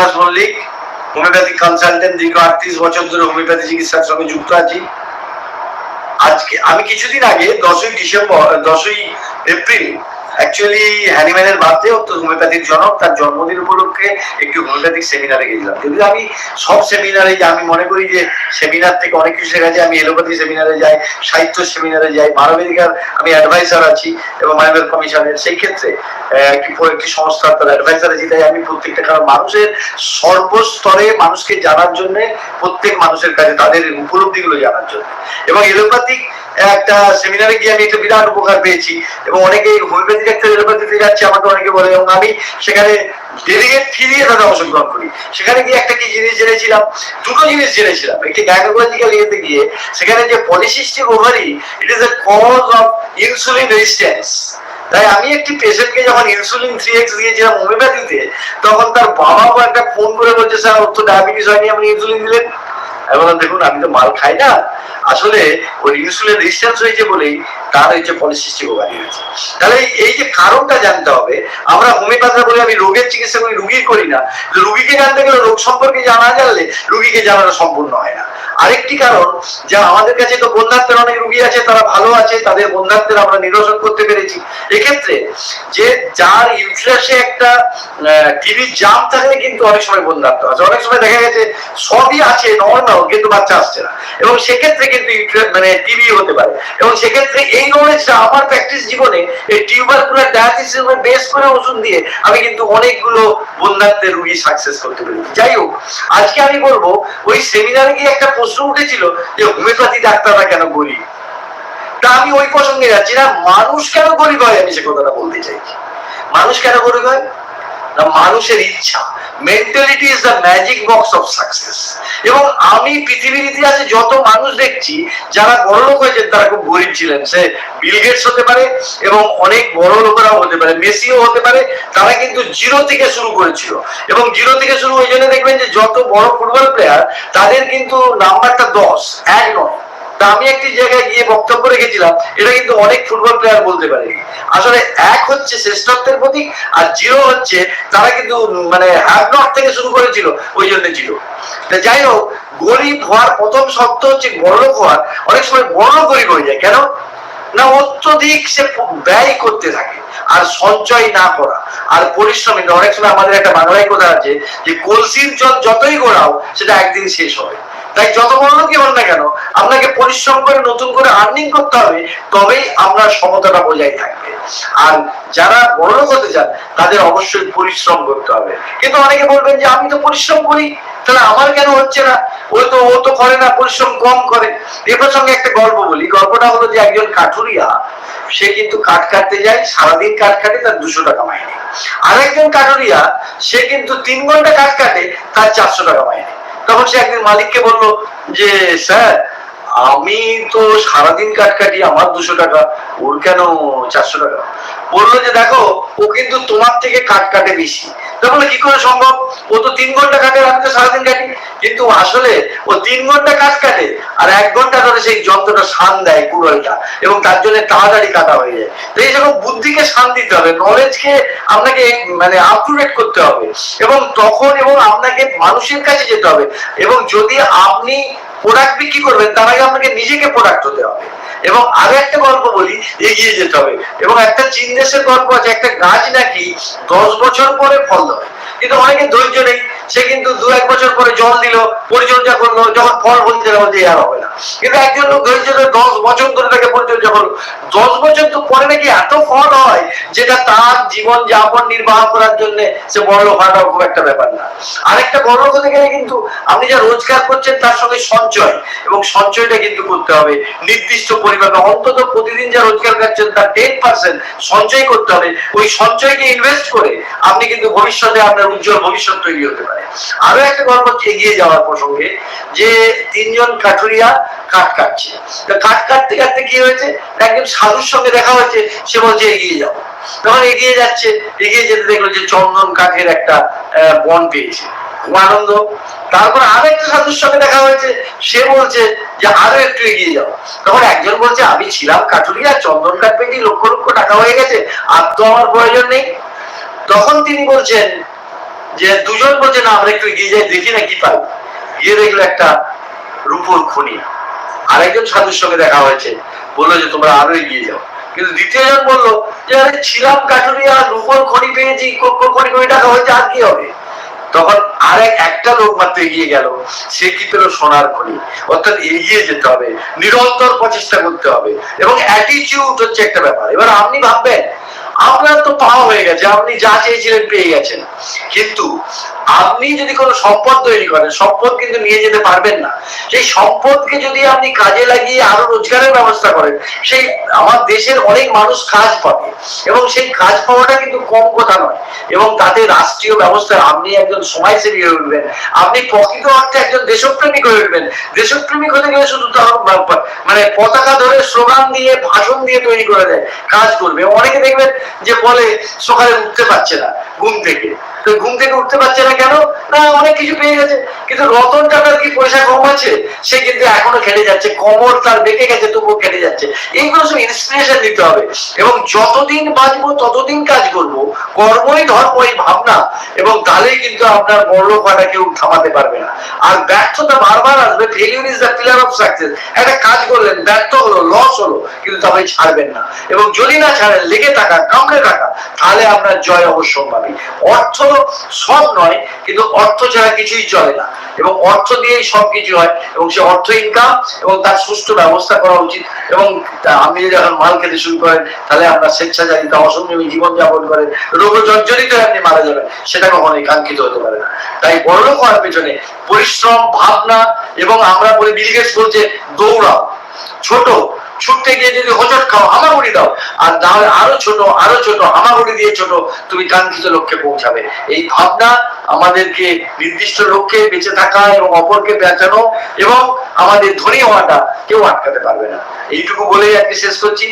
প্রকাশ Mallick homeopathic consultant দীর্ঘ আটত্রিশ বছর ধরে হোমিওপ্যাথি চিকিৎসার সঙ্গে যুক্ত আছি। আজকে আমি কিছুদিন আগে দশই ডিসেম্বর দশই এপ্রিল অ্যাকচুয়ালি হ্যানিম্যানের বার্থডে তো হোমিওপ্যাথিক জনক, তার জন্মদিন উপলক্ষে একটি হোমিওপ্যাথিক সেমিনারে গেছিলাম। যদিও আমি সব সেমিনারে যাই আমি মনে করি যে সেমিনার থেকে অনেক কিছু শেখা যায়, আমি এলোপ্যাথি সেমিনারে যাই, সাহিত্য সেমিনারে যাই মানবাধিকার আমি অ্যাডভাইসার আছি এবং মানবাধিকার কমিশনের সেই ক্ষেত্রে একটি একটি সংস্থার তার অ্যাডভাইসার আছি, তাই আমি প্রত্যেকটা কারণ মানুষের সর্বস্তরে মানুষকে জানার জন্য প্রত্যেক মানুষের কাছে তাদের উপলব্ধিগুলো জানার জন্য। এবং এলোপ্যাথিক একটা সেমিনারে গিয়ে আমি একটা বিরাট উপকার পেয়েছি এবং অনেকে হোমিওপ্যাথিক একটা এলোপ্যাথিতে যাচ্ছে, আমাকে অনেকে বলে, এবং আমি সেখানে ডেলিগেট ফিরিয়ে তাদের অংশগ্রহণ করি। সেখানে গিয়ে একটা কি জিনিস জেনেছিলাম? দুটো জিনিস জেনেছিলাম। একটি গাইনোকোলজিক্যাল ইয়েতে গিয়ে, সেখানে যে polycystic ovary it is a cause of insulin resistance তাই আমি একটি পেশেন্টকে যখন ইনসুলিন থ্রি এক্স দিয়েছিলাম হোমিওপ্যাথিতে তখন তার বাবাও একটা ফোন করে বলছে, স্যার, ওর তো ডায়াবেটিস হয়নি, আপনি ইনসুলিন দিলেন? দেখুন, আমি তো মাল খাই না। আসলে ওই ইনসুলিন রেজিস্ট্যান্স হয়েছে বলেই তার হচ্ছে পলিসিস্টিক ওভারি হয়েছে তাহলে এই যে কারণটা জানতে হবে, আমরা হোমিওপ্যাথা বলে, আমি রোগের চিকিৎসা করি, রুগীর করি না। রুগীকে জানতে গেলে রোগ সম্পর্কে জানা জানলে রুগীকে জানানো সম্পূর্ণ হয় না। আরেকটি কারণ, যা আমাদের কাছে তো রুগী আছে, তারা ভালো আছে, তাদের বন্ধাত্মের আমরা নিরসন করতে পেরেছি। এক্ষেত্রে যে যার ইউট্রাসে একটা টিভি জাম থাকলে কিন্তু অনেক সময় বন্ধাত্ম আছে। অনেক সময় দেখা গেছে সবই আছে নর্মাল কিন্তু বাচ্চা আসছে না। এবং সেক্ষেত্রে কিন্তু মানে টিভি হতে পারে। এবং সেক্ষেত্রে এই নলেজটা আমার প্র্যাকটিস জীবনে এই টিউবারকুলার ডায়ালিসিস উপর বেস করে ওষুধ দিয়ে আমি কিন্তু অনেকগুলো বন্ধাত্মের রুগী সাকসেস করতে পেরেছি। যাই হোক, আজকে আমি বলব, ওই সেমিনারে গিয়ে একটা প্রশ্ন উঠেছিল যে হোমিওপ্যাথি ডাক্তাররা কেন গরিব তা আমি ওই প্রসঙ্গে যাচ্ছি না, মানুষ কেন গরিব হয়? আমি সে কথাটা বলতে চাইছি মানুষ কেন গরিব হয়? না, মানুষের ইচ্ছা। Mentality is the magic box of success এবং আমি পৃথিবীর ইতিহাসে যত মানুষ দেখছি, যারা বড় লোক হয়েছেন, তারা খুব গরিব ছিলেন। সে বিল গেটস হতে পারে এবং অনেক বড় লোকেরাও হতে পারে মেসিও হতে পারে, তারা কিন্তু জিরো থেকে শুরু করেছিল। এবং জিরো থেকে শুরু ওই জন্য দেখবেন যে যত বড় ফুটবল প্লেয়ার তাদের কিন্তু নাম্বারটা দশ, এক নয়। তা আমি একটি জায়গায় গিয়ে বক্তব্য রেখেছিলাম, এটা কিন্তু অনেক ফুটবল প্লেয়ার বলতে পারে। আসলে এক হচ্ছে শ্রেষ্ঠত্বের প্রতীক আর জিরো হচ্ছে তারা কিন্তু মানে হ্যাভ নট থেকে শুরু করেছিল, ওই জন্য জিরো। যাই হোক, গরিব হওয়ার প্রথম শর্ত হচ্ছে বড়লোক হওয়ার। অনেক সময় বড় গরিব হয়ে যায়। কেন? না, অত্যধিক সে ব্যয় করতে থাকে আর সঞ্চয় না করা আর পরিশ্রমী। অনেক সময় আমাদের একটা বাংলায় কথা আছে যে, কলসির জল যতই গোড়াও, সেটা একদিন শেষ হবে। তাই যত বড় লোকই হন না কেন, আপনাকে পরিশ্রম করে নতুন করে আর্নিং করতে হবে, তবেই আপনার সমতাটা বজায় থাকবে। আর যারা বড় লোক হতে চান, তাদের অবশ্যই পরিশ্রম করতে হবে। কিন্তু অনেকে বলবেন যে, আমি তো পরিশ্রম করি, তাহলে আমার কেন হচ্ছে না? ও তো ও তো করে না, পরিশ্রম কম করে। এ প্রসঙ্গে একটা গল্প বলি। গল্পটা হলো যে, একজন কাঠুরিয়া, সে কিন্তু কাঠ কাটতে যায়, সারাদিন কাঠ কাটে, তার দুশো টাকা মাইনে। আর একজন কাঠুরিয়া, সে কিন্তু তিন ঘণ্টা কাঠ কাটে, তার চারশো টাকা মাইনে। তখন সে একদিন মালিককে বলল যে, স্যার, আমি তো সারাদিন কাঠ কাটি, আমার দুশো টাকা, ওর কেন চারশো টাকা? বলল যে, দেখো, ও কিন্তু তোমার থেকে কাঠ কাটে বেশি। তা বলে কি করে সম্ভব? ও তো তিন ঘণ্টা কাটে তো সারাদিন কাটি? কিন্তু আসলে ও তিন ঘণ্টা কাজ কাটে আর এক ঘণ্টা ধরে সেই যন্ত্রটা শান দেয় কুড়ালটা এবং তার জন্য তাড়াতাড়ি কাটা হয়ে যায়। তো এই যখন বুদ্ধিকে শান দিতে হবে নলেজকে আপনাকে মানে আপ টু ডেট করতে হবে এবং তখন এবং আপনাকে মানুষের কাছে যেতে হবে এবং যদি আপনি প্রোডাক্ট বিক্রি করবেন, তার আগে আপনাকে নিজেকে প্রোডাক্ট হতে হবে। এবং আরও একটা গল্প বলি, এগিয়ে যেতে হবে। এবং একটা চীন দেশের গল্প আছে, একটা গাছ নাকি দশ বছর পরে ফল দেয়। কিন্তু অনেকে ধৈর্য নেই, সে কিন্তু দু এক বছর পরে জল দিল, পরিচর্যা করল, যখন ফল বলতে যে আর হবে না। কিন্তু একজন লোক ধরে দশ বছর ধরে তাকে দশ বছর তো পরে নাকি এত ফল হয় যেটা তার জীবন যাপন নির্বাহ করার জন্য সে বড় লোক হওয়াটা খুব একটা ব্যাপার না। আরেকটা বড় লোক হতে গেলে কিন্তু আপনি যা রোজগার করছেন তার সঙ্গে সঞ্চয়, এবং সঞ্চয়টা কিন্তু করতে হবে। নির্দিষ্ট পরিমাণে অন্তত প্রতিদিন যা রোজগার করছেন তার টেন পার্সেন্ট সঞ্চয় করতে হবে। ওই সঞ্চয়কে ইনভেস্ট করে আপনি কিন্তু ভবিষ্যতে আপনার উজ্জ্বল ভবিষ্যৎ তৈরি হতে পারে। আরও একটা গল্প এগিয়ে যাওয়ার প্রসঙ্গে, যে তিনজন কাঠুরিয়া কাঠ কাটছে। তো কাঠ কাটতে কাটতে কি হয়েছে? একজন সাধুর সঙ্গে দেখা হয়েছে, সে বলছে, এগিয়ে যাও। তখন এগিয়ে যাচ্ছে, এগিয়ে যেতে দেখল যে চন্দন কাঠের একটা বন পেয়েছে। আনন্দ। তারপর আরও একটা সাধুর সঙ্গে দেখা হয়েছে, সে বলছে যে, আরও একটু এগিয়ে যাও। তখন একজন বলছে, আমি ছিলাম কাঠুরিয়া, চন্দন কাঠ পেয়েছি, লক্ষ লক্ষ টাকা হয়ে গেছে, আর তো আমার প্রয়োজন নেই। তখন তিনি বলছেন যে, দুজন বলছে না আমরা একটু এগিয়ে যাই, দেখি না কি পাই। গিয়ে দেখল একটা রূপোর খনি। আরেকজন সাধুর সঙ্গে দেখা হয়েছে। বলল যে, তোমরা আরও এগিয়ে যাও। কিন্তু দ্বিতীয় জন বলল, যে, আরে, ছিলাম কাঠুরিয়া রুপোর খনি পেয়েছি কক্ষ খনি কোটি টাকা হয়েছে, আর কি হবে? তখন আরেক একটা লোক মাত্র এগিয়ে গেল। সে কি পেল? সোনার খনি। অর্থাৎ এগিয়ে যেতে হবে। নিরন্তর প্রচেষ্টা করতে হবে। এবং অ্যাটিটিউড হচ্ছে একটা ব্যাপার। এবার আপনি ভাববেন আপনার তো পাওয়া হয়ে গেছে, আপনি যা চেয়েছিলেন পেয়ে গেছেন। কিন্তু আপনি যদি কোনো সম্পদ তৈরি করেন, সম্পদ কিন্তু নিয়ে যেতে পারবেন না। সেই সম্পদকে যদি আপনি কাজে লাগিয়ে আরও রোজগারের ব্যবস্থা করেন, সেই আমার দেশের অনেক মানুষ কাজ পাবে। এবং সেই কাজ পাওয়াটা কিন্তু কম কথা নয়। এবং তাতে রাষ্ট্রীয় ব্যবস্থায় আপনি একজন সমাজসেবী হয়ে উঠবেন। আপনি প্রকৃত অর্থে একজন দেশপ্রেমিক হয়ে উঠবেন। দেশপ্রেমিক হতে গেলে শুধু মানে পতাকা ধরে স্লোগান দিয়ে, ভাষণ দিয়ে তৈরি করে দেয়, কাজ করবে। অনেকে দেখবেন যে বলে সকালে উঠতে পারছে না ঘুম থেকে। তো ঘুম থেকে উঠতে পারছে না কেন? না, অনেক কিছু পেয়ে গেছে। কিন্তু রতন টাকার কি পয়সা কম আছে? সে কিন্তু এখনও খেটে যাচ্ছে। কমর তার বেঁকে গেছে, তবুও খেটে যাচ্ছে। এইগুলো সব ইন্সপিরেশন দিতে হবে। এবং যতদিন বাঁচবো, ততদিন কাজ করব। কর্মই ধর্ম, এই ভাবনা। এবং তাহলেই কিন্তু আপনার বড় করা কেউ থামাতে পারবে না। আর ব্যর্থতা বারবার আসবে। Failure is the pillar of success একটা কাজ করলেন, ব্যর্থ হলো লস হলো, কিন্তু তবে ছাড়বেন না। এবং যদি না ছাড়েন, লেগে থাকা, কামড়ে থাকা, তাহলে আপনার জয় অবশ্যম্ভাবী। অর্থ সব নয়, কিন্তু অর্থ ছাড়া কিছুই চলে না। এবং অর্থ দিয়েই সব কিছু হয়, এবং সে অর্থ ইনকাম এবং তার সুষ্ঠু ব্যবস্থা করা উচিত। এবং আপনি যদি এখন মাল খেতে শুরু করেন, তাহলে আপনার স্বেচ্ছাচারিতা অসংযমী জীবনযাপন করেন রোগ জর্জরিত আপনি মারা যাবেন, সেটা কখনোই কাঙ্ক্ষিত হতে পারে না। তাই বড়লোক হওয়ার পেছনে পরিশ্রম, ভাবনা, এবং আমরা বলি বিলগেট বলছে, দৌড়াও। ছোট ছুটতে গিয়ে যদি হোঁচট খাও, হামাগুড়ি দাও। আর তাহলে আরও ছোট আরও ছোট, হামাগুড়ি দিয়ে ছোট, তুমি কাঙ্ক্ষিত লক্ষ্যে পৌঁছাবে। এই ভাবনা আমাদেরকে নির্দিষ্ট লক্ষ্যে বেঁচে থাকা এবং অপরকে বেঁচানো এবং আমাদের ধনী হওয়াটা কেউ আটকাতে পারবে না। এইটুকু বলেই আজকে শেষ করছি।